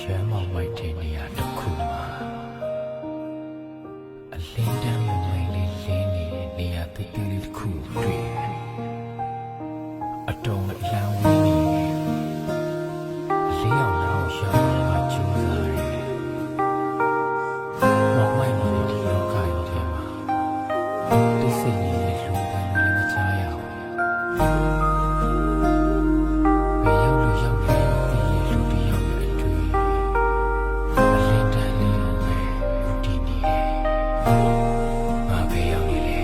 ရွှဲမောင်မိုက်တဲ့နေရာတစ်ခု ငါဘယ်ရောက်နေလဲ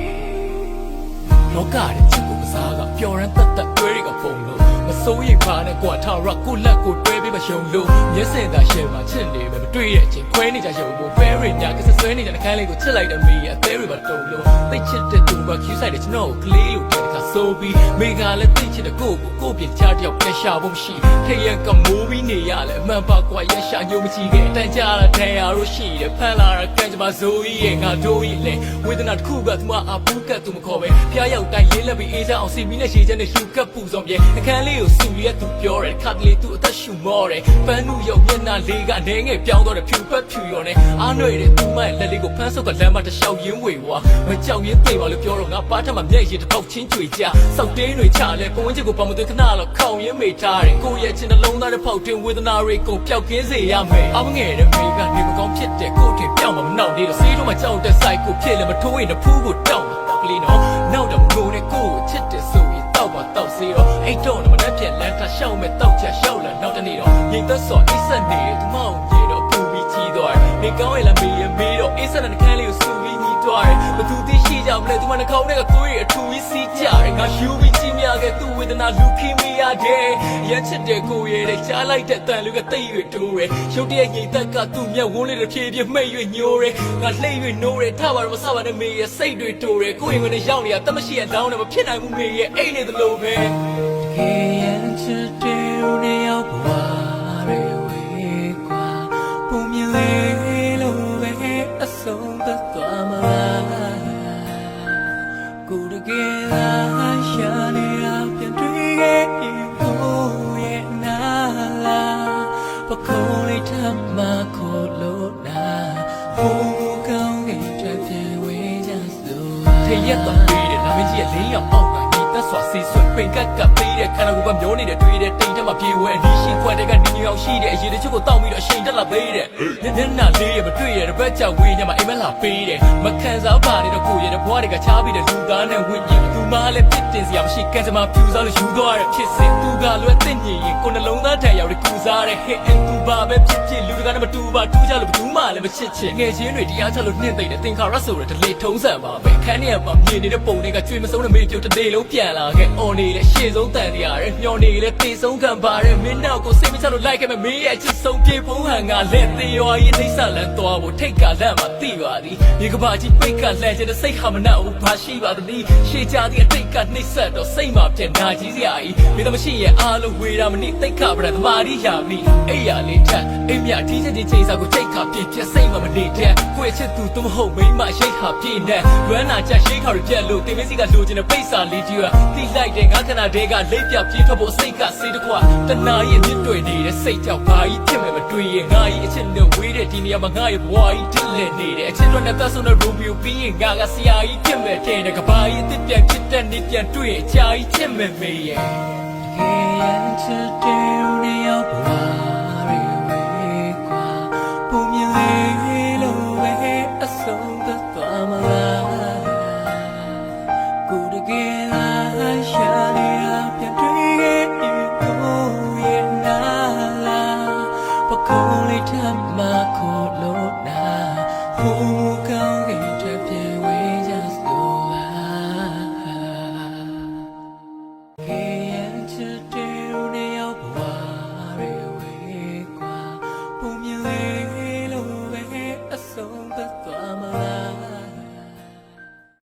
လောကရဲ့ချစ်ကိုကစားကပျော်ရမ်းတတ်တတ်တွဲတွေကပုံလို့မစိုးရိမ်ပါနဲ့ကွာထားရကိုလက်ကိုတွဲပြီးမရှုံလို့မျက်စင်သာရှယ်မှာချစ်နေပဲမတွေ့တဲ့အချိန်ခွဲနေကြရုံကိုဖဲရညာကစဆွဲနေကြတဲ့ခန်းလေးကိုချစ်လိုက်တဲ့မေးရဲ့အသေးတွေပါတုံလို့သိချစ်တဲ့သူက Q ဆိုင်တဲ့ကျွန်တော်ကိုကလေးလို့တဲ့ခါဆိုပြီးမေကလည်းသိချစ်တဲ့ကိုကိုကိုပြင်ချတယောက်ပြရှာဖို့မရှိထရက်ကမိုးပြီးနေရလဲအ မှန်ပါကွာရရှာညိုမချီခဲ့တန်ကြတာဒဏ်ရာတို့ရှိတယ်ဖန်လာတာကံကြမ္မာဇိုးကြီးရဲ့ငါတို့ကြီးလေဝေဒနာတစ်ခုကသူမအပူကတ်သူမခေါ်ပဲဖျားရောက်တိုင်းလေးလက်ပြီးအေးချမ်းအောင်စီမီနဲ့ရှည်ချက်နဲ့ရှူကပ်ပူဆောင်ပြေအခန်းလေးကိုစူရက်သူပြောတယ်ခါတလေသူအသက်ရှူမောတယ်ပန်းနုရောက်မျက်နှာလေးကနေငယ်ပြောင်းတော့တယ်ဖြူဖက်ဖြူရော်နဲ့အားနှွေတယ်သူမရဲ့လက်လေးကိုဖမ်းဆုပ်ကလမ်းမတစ်လျှောက်ရင်းဝေဝါမကြောက်ရင်းသိပါလို့ပြောတော့ငါပါထမမျက်ရည်တစ်ပေါက်ချင်းကြွေကြစောက်တင်းတွေချလဲကိုဝင်းချစ်ကိုပမသွေးခဏတော့ခေါင်ရင်းမေထားတယ်ကိုရဲ့ချင်းနှလုံးသားတစ်ပေါက်တွင်ဝေဒနာတွေကုန်ပျောက်ကင်းစေရမယ်အမငယ်တဲ့မေကနေမကောင်းဖြစ်တဲ့ကိုထင်ပြောင်းမမနောက်နေတော့စေးတော့မကြောက်တဲ့စိုက်ကိုဖြစ်လဲမထိုးရင်တဖူးကိုတောင်းတော့ကလေးနော်နောက်တော့ငိုတဲ့ကိုကိုချစ်တယ်ဆိုရင်တောက်ပါတောက်စေတော့အိတ်တော့မနဲ့ပြက်လန်းထရှောက်မဲ့တောက်ချရှောက်လာနောက်တနေ့တော့ရင်သက်စော်အိဆက်နေသူမောင်ပြေတော့ပူပြီးကြီးသွားတယ်နေကောင်းရဲ့လားမေရမေတော့အိဆက်တဲ့ခန်းလေးကိုစူပြီးညီးသွားတယ်ဘသူသိရှိကြ မလဲသူမနှာခေါင်းထဲကသွေးရအထူကြီးစီးကြတယ်ငါယူပြီးကြီးမြခဲ့သူ့ဝေဒနာလူခိမိရတယ်ရချစ်တဲ့ကိုရဲ့တဲ့ရှားလိုက်တဲ့တန်လူကတိတ်ရွတိုးတယ်ရုတ်တရက်ငိမ်သက်ကသူ့မျက်ဝန်းလေးတစ်ဖြည်းဖြည်းမှိတ်ရွညိုးတယ်ငါလှိမ့်ရွနိုးတယ်ထပါတော့မဆပါနဲ့မေရဲ့စိတ်တွေတိုးတယ်ကိုယ့်ရင်ကနေရောက်နေတာတမရှိရဲ့လောင်းတယ်မဖြစ်နိုင်ဘူးမေရဲ့အိတ်နေသလိုပဲ။ခေရန်ချစ် စို့ထရက်တော့ပေးတယ်လာမင်းကြီးရဲ့လေးရောက်ပေါက်ကညီ သက်စွာဆေးဆွဲပင်ကက်ကပ်ပေးတယ်ခန္ဓာကိုယ်ကမျောနေတယ်တွေ့တယ်တိမ်ထက်မှပြေဝဲနီးရှင်းခွက်တဲ့ကနီးရောက်ရှိတယ်အရေးတချို့ကိုတောက်ပြီးတော့အချိန်တက်လာပေးတယ်ညညနာလေးရမတွေ့ရတဲ့ဘက်ကြောက်ဝေးညမှာအိမ်မလာပေးတယ်မခံစားပါနဲ့တော့ကိုရတဲ့ဘွားတွေကချားပြီးတဲ့လူသားနဲ့ဝိညာဉ်သူမလည်းပြစ်တင်စရာမရှိကံကြမ္မာပြူစားလို့ယူသွားတယ်ဖြစ်စဉ်သူကလွယ်သိညင်ရင်ကိုနှလုံးသားထံရောက်တဲ့ကူစားတဲ့ဟစ်အန်သူပါပဲဖြစ်ဖြစ်လူတွေကလည်းမတူပါတူကြလို့ဘယ်သူမှလည်းမချစ်ချင်ငယ်ချင်းတွေတရားချလို့နှင့်သိတဲ့သင်္ခါရဆိုတဲ့ဒလေထုံးစံပါပဲခန်းထဲမှာမြင်နေတဲ့ပုံတွေကကျွေးမဆုံးတဲ့မေးပြုတ်တစ်သေးလုံးပြန်လာခဲ့အော်နေတဲ့ရှေ့ဆုံးတန်တရားရဲ့မျောနေတဲ့တေဆုံးခံပါတဲ့မင်းနောက်ကိုစိတ်မချလို့လိုက်ခဲ့မဲ့မင်းရဲ့ချစ်ဆုံးပြေဖုံးဟန်ကလက်သေးရွာရင်နှိမ့်ဆက်လန်းသွားဖို့ထိတ်ကလန့်မှသိပါသည်ဒီကဘာကြီးပိတ်ကလှန်ချင်တဲ့စိတ်ဟာမနှောက်ဘူးဘာရှိပါသနည်းရှေ့ကြသည့်အတိတ်ကနှိမ့်ဆက်တော့စိတ်မှာပြန်နာကြီးစရာကြီးမင်းသမရှိရဲ့အားလုံးဝေတာမနိတိတ်ခဗရသမာရီယာမီအိယာလေးထက်အိမ်မြအထီးချက်ချင်းချိန်စာကိုချိန်ခါပြည့်ပြစိတ်မှာမနေတဲ့ကိုယ့်ချစ်သူသူမဟုတ်မိမရိတ်ဟာပြည့်နေလွမ်းနာချက်ရှိခါရပြက်လို့တင်မစီကလိုချင်တဲ့ပိတ်စာလေးကြီးကတိလိုက်တဲ့ငါခဏတည်းကလိပ်ပြပြေးထွက်ဖို့စိတ်ကစေးတကွာတနာရဲ့မြစ်တွေ့နေတဲ့စိတ်ကြောင့်ဘာကြီးဖြစ်မဲ့မတွေ့ရင်ငါကြီးအချစ်နဲ့ဝေးတဲ့ဒီနေရာမှာငါရဲ့ဘဝကြီးတစ်လက်နေတယ်အချစ်တော့နဲ့သက်ဆုံးတဲ့ရူဘီယိုပြီးရင်ငါကဆရာကြီးဖြစ်မဲ့တဲ့ကဘာကြီးအစ်စ်ပြန်ဖြစ်တဲ့နေ့ပြန်တွေ့ရင်အကြာကြီးချစ်မဲ့မေးရဲ့ကဲရန်ချ 风里。